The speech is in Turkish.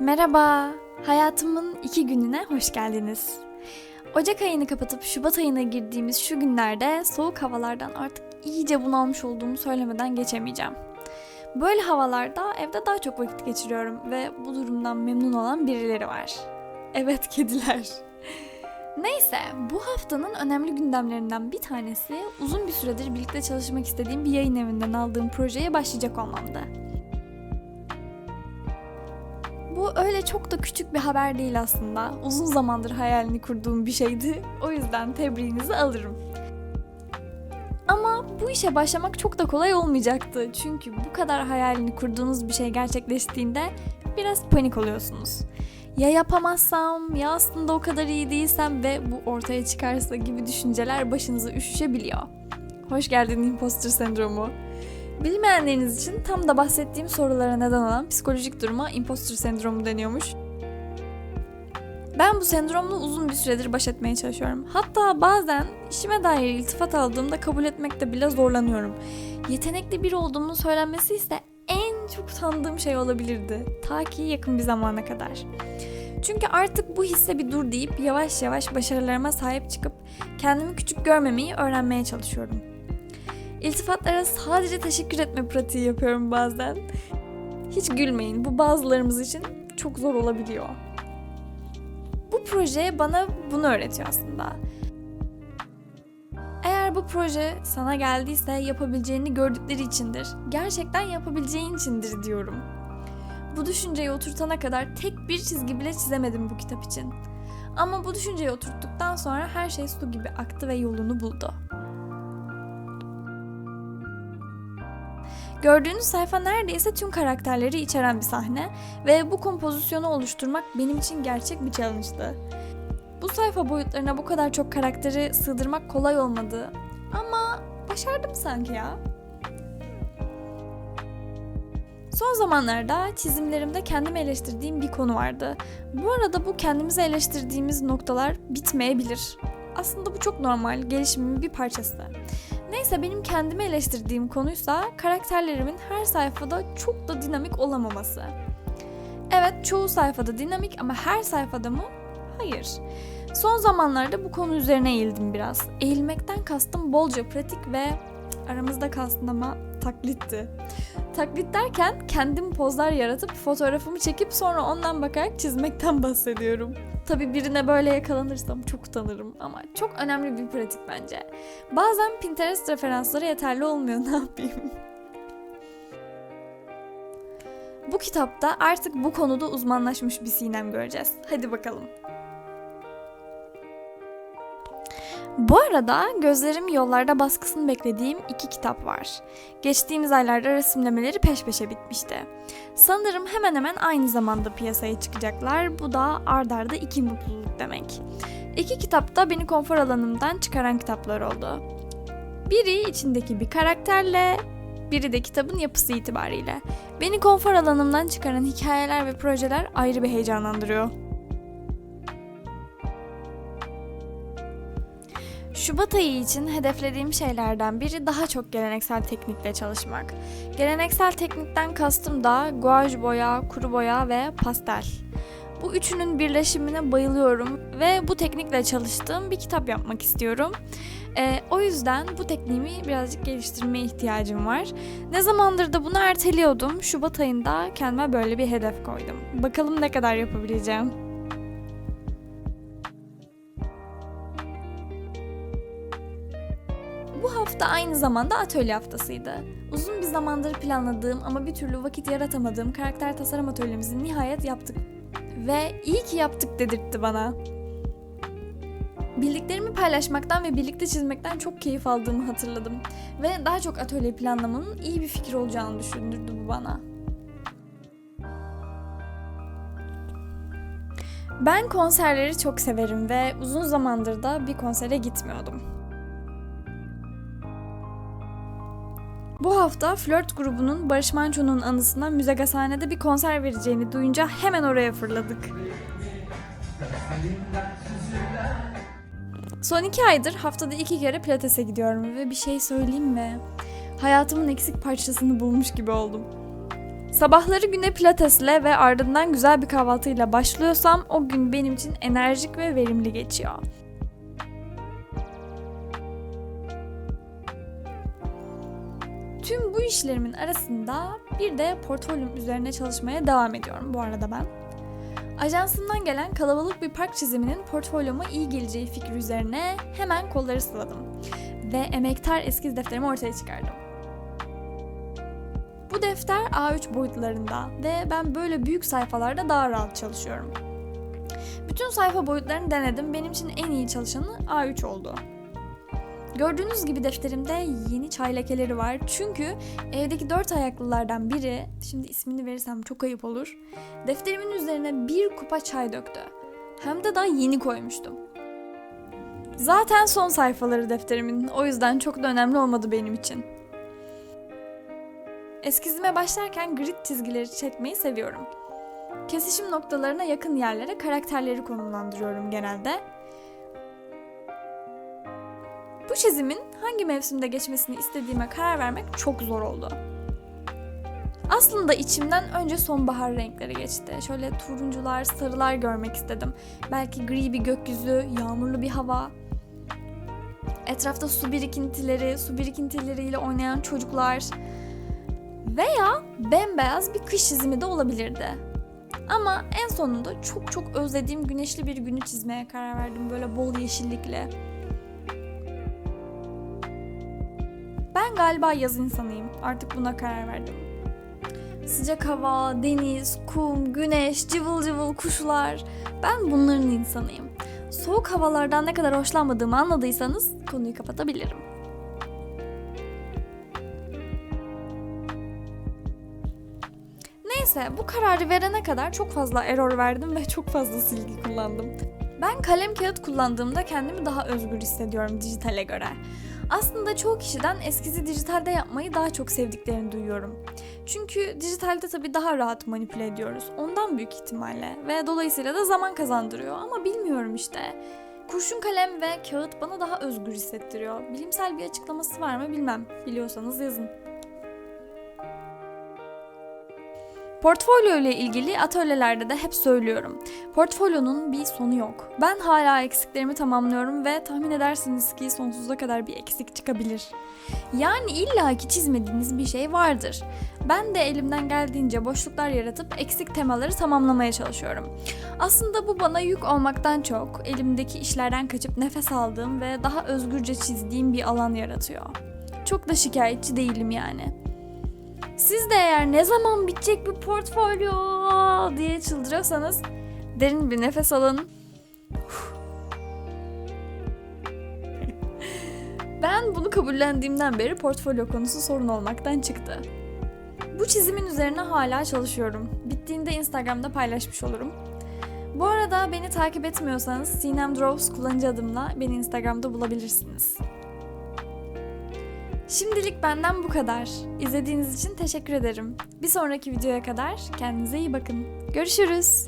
Merhaba, hayatımın iki gününe hoş geldiniz. Ocak ayını kapatıp Şubat ayına girdiğimiz şu günlerde soğuk havalardan artık iyice bunalmış olduğumu söylemeden geçemeyeceğim. Böyle havalarda evde daha çok vakit geçiriyorum ve bu durumdan memnun olan birileri var. Evet kediler. Neyse, bu haftanın önemli gündemlerinden bir tanesi uzun bir süredir birlikte çalışmak istediğim bir yayın evinden aldığım projeye başlayacak olmamdı. Bu öyle çok da küçük bir haber değil aslında. Uzun zamandır hayalini kurduğum bir şeydi. O yüzden tebriğinizi alırım. Ama bu işe başlamak çok da kolay olmayacaktı. Çünkü bu kadar hayalini kurduğunuz bir şey gerçekleştiğinde biraz panik oluyorsunuz. Ya yapamazsam, ya aslında o kadar iyi değilsem ve bu ortaya çıkarsa gibi düşünceler başınıza üşüşebiliyor. Hoş geldin imposter sendromu. Bilmeyenleriniz için tam da bahsettiğim sorulara neden olan psikolojik duruma imposter sendromu deniyormuş. Ben bu sendromla uzun bir süredir baş etmeye çalışıyorum. Hatta bazen işime dair iltifat aldığımda kabul etmekte bile zorlanıyorum. Yetenekli biri olduğumun söylenmesi ise en çok utandığım şey olabilirdi. Ta ki yakın bir zamana kadar. Çünkü artık bu hisse bir dur deyip yavaş yavaş başarılarıma sahip çıkıp kendimi küçük görmemeyi öğrenmeye çalışıyorum. İltifatlara sadece teşekkür etme pratiği yapıyorum bazen. Hiç gülmeyin. Bu bazılarımız için çok zor olabiliyor. Bu proje bana bunu öğretiyor aslında. Eğer bu proje sana geldiyse yapabileceğini gördükleri içindir. Gerçekten yapabileceğin içindir diyorum. Bu düşünceyi oturtana kadar tek bir çizgi bile çizemedim bu kitap için. Ama bu düşünceyi oturttuktan sonra her şey su gibi aktı ve yolunu buldu. Gördüğünüz sayfa neredeyse tüm karakterleri içeren bir sahne ve bu kompozisyonu oluşturmak benim için gerçek bir challenge'dı. Bu sayfa boyutlarına bu kadar çok karakteri sığdırmak kolay olmadı ama başardım sanki ya. Son zamanlarda çizimlerimde kendimi eleştirdiğim bir konu vardı. Bu arada bu kendimizi eleştirdiğimiz noktalar bitmeyebilir. Aslında bu çok normal, gelişimin bir parçası. Neyse benim kendimi eleştirdiğim konuysa karakterlerimin her sayfada çok da dinamik olamaması. Evet çoğu sayfada dinamik ama her sayfada mı? Hayır. Son zamanlarda bu konu üzerine eğildim biraz. Eğilmekten kastım bolca pratik ve aramızda kalsın ama taklitti. Taklit derken kendim pozlar yaratıp fotoğrafımı çekip sonra ondan bakarak çizmekten bahsediyorum. Tabi birine böyle yakalanırsam çok utanırım ama çok önemli bir pratik bence. Bazen Pinterest referansları yeterli olmuyor ne yapayım. Bu kitapta artık bu konuda uzmanlaşmış bir Sinem göreceğiz. Hadi bakalım. Bu arada gözlerim yollarda baskısını beklediğim iki kitap var. Geçtiğimiz aylarda resimlemeleri peş peşe bitmişti. Sanırım hemen hemen aynı zamanda piyasaya çıkacaklar. Bu da ard arda iki mutluluk demek. İki kitap da beni konfor alanımdan çıkaran kitaplar oldu. Biri içindeki bir karakterle, biri de kitabın yapısı itibariyle. Beni konfor alanımdan çıkaran hikayeler ve projeler ayrı bir heyecanlandırıyor. Şubat ayı için hedeflediğim şeylerden biri daha çok geleneksel teknikle çalışmak. Geleneksel teknikten kastım da guaj boya, kuru boya ve pastel. Bu üçünün birleşimine bayılıyorum ve bu teknikle çalıştığım bir kitap yapmak istiyorum. Ee, o yüzden bu tekniğimi birazcık geliştirmeye ihtiyacım var. Ne zamandır da bunu erteliyordum. Şubat ayında kendime böyle bir hedef koydum. Bakalım ne kadar yapabileceğim. Hafta aynı zamanda atölye haftasıydı. Uzun bir zamandır planladığım ama bir türlü vakit yaratamadığım karakter tasarım atölyemizi nihayet yaptık. Ve iyi ki yaptık dedirtti bana. Bildiklerimi paylaşmaktan ve birlikte çizmekten çok keyif aldığımı hatırladım. Ve daha çok atölye planlamanın iyi bir fikir olacağını düşündürdü bu bana. Ben konserleri çok severim ve uzun zamandır da bir konsere gitmiyordum. Bu hafta Flört grubunun Barış Manço'nun anısına Müze Gazhane'de bir konser vereceğini duyunca hemen oraya fırladık. Son iki aydır haftada iki kere pilatese gidiyorum ve bir şey söyleyeyim mi? Hayatımın eksik parçasını bulmuş gibi oldum. Sabahları güne pilatesle ve ardından güzel bir kahvaltıyla başlıyorsam o gün benim için enerjik ve verimli geçiyor. İşlerimin arasında bir de portfolyom üzerine çalışmaya devam ediyorum bu arada ben. Ajansımdan gelen kalabalık bir park çiziminin portfolyoma iyi geleceği fikri üzerine hemen kolları sıvadım ve emektar eskiz defterimi ortaya çıkardım. Bu defter A3 boyutlarında ve ben böyle büyük sayfalarda daha rahat çalışıyorum. Bütün sayfa boyutlarını denedim. Benim için en iyi çalışanı A3 oldu. Gördüğünüz gibi defterimde yeni çay lekeleri var. Çünkü evdeki dört ayaklılardan biri, şimdi ismini verirsem çok ayıp olur, defterimin üzerine bir kupa çay döktü. Hem de daha yeni koymuştum. Zaten son sayfaları defterimin, o yüzden çok da önemli olmadı benim için. Eskizime başlarken grid çizgileri çekmeyi seviyorum. Kesişim noktalarına yakın yerlere karakterleri konumlandırıyorum genelde. Bu çizimin hangi mevsimde geçmesini istediğime karar vermek çok zor oldu. Aslında içimden önce sonbahar renkleri geçti. Şöyle turuncular, sarılar görmek istedim. Belki gri bir gökyüzü, yağmurlu bir hava. Etrafta su birikintileri, su birikintileriyle oynayan çocuklar. Veya bembeyaz bir kış çizimi de olabilirdi. Ama en sonunda çok çok özlediğim güneşli bir günü çizmeye karar verdim böyle bol yeşillikle. Galiba yaz insanıyım. Artık buna karar verdim. Sıcak hava, deniz, kum, güneş, cıvıl cıvıl kuşlar. Ben bunların insanıyım. Soğuk havalardan ne kadar hoşlanmadığımı anladıysanız konuyu kapatabilirim. Neyse bu kararı verene kadar çok fazla error verdim ve çok fazla silgi kullandım. Ben kalem kağıt kullandığımda kendimi daha özgür hissediyorum dijitale göre. Aslında çoğu kişiden eskizi dijitalde yapmayı daha çok sevdiklerini duyuyorum. Çünkü dijitalde tabii daha rahat manipüle ediyoruz. Ondan büyük ihtimalle ve dolayısıyla da zaman kazandırıyor ama bilmiyorum işte. Kurşun kalem ve kağıt bana daha özgür hissettiriyor. Bilimsel bir açıklaması var mı bilmem. Biliyorsanız yazın. Portfolyo ile ilgili atölyelerde de hep söylüyorum. Portfolyonun bir sonu yok. Ben hala eksiklerimi tamamlıyorum ve tahmin edersiniz ki sonsuza kadar bir eksik çıkabilir. Yani illaki çizmediğiniz bir şey vardır. Ben de elimden geldiğince boşluklar yaratıp eksik temaları tamamlamaya çalışıyorum. Aslında bu bana yük olmaktan çok elimdeki işlerden kaçıp nefes aldığım ve daha özgürce çizdiğim bir alan yaratıyor. Çok da şikayetçi değilim yani. Siz de eğer ne zaman bitecek bu portfolyo diye çıldırıyorsanız derin bir nefes alın. ben bunu kabullendiğimden beri portfolyo konusu sorun olmaktan çıktı. Bu çizimin üzerine hala çalışıyorum. Bittiğinde Instagram'da paylaşmış olurum. Bu arada beni takip etmiyorsanız Sinem Drows kullanıcı adımla beni Instagram'da bulabilirsiniz. Şimdilik benden bu kadar. İzlediğiniz için teşekkür ederim. Bir sonraki videoya kadar kendinize iyi bakın. Görüşürüz.